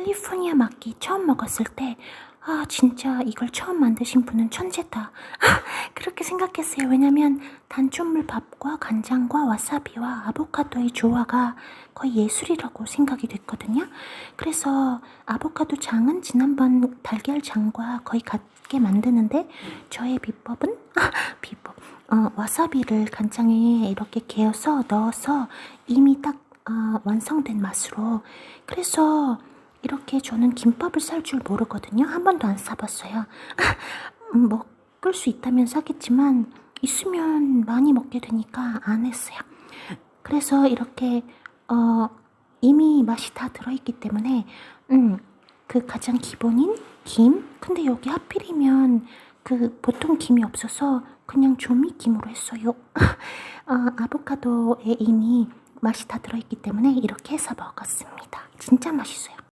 캘리포니아 마키 처음 먹었을 때, 아, 진짜 이걸 처음 만드신 분은 천재다. 그렇게 생각했어요. 왜냐면 단촛물 밥과 간장과 와사비와 아보카도의 조화가 거의 예술이라고 생각이 됐거든요. 그래서 아보카도 장은 지난번 달걀 장과 거의 같게 만드는데 저의 비법은 아, 비법. 어, 와사비를 간장에 이렇게 개어서 넣어서 이미 딱 어, 완성된 맛으로 그래서 이렇게 저는 김밥을 쌀 줄 모르거든요. 한 번도 안 싸봤어요. 음, 먹을 수 있다면 싸겠지만 있으면 많이 먹게 되니까 안 했어요. 그래서 이렇게 어, 이미 맛이 다 들어있기 때문에 음, 그 가장 기본인 김? 근데 여기 하필이면 그 보통 김이 없어서 그냥 조미김으로 했어요. 어, 아보카도에 이미 맛이 다 들어있기 때문에 이렇게 해서 먹었습니다. 진짜 맛있어요.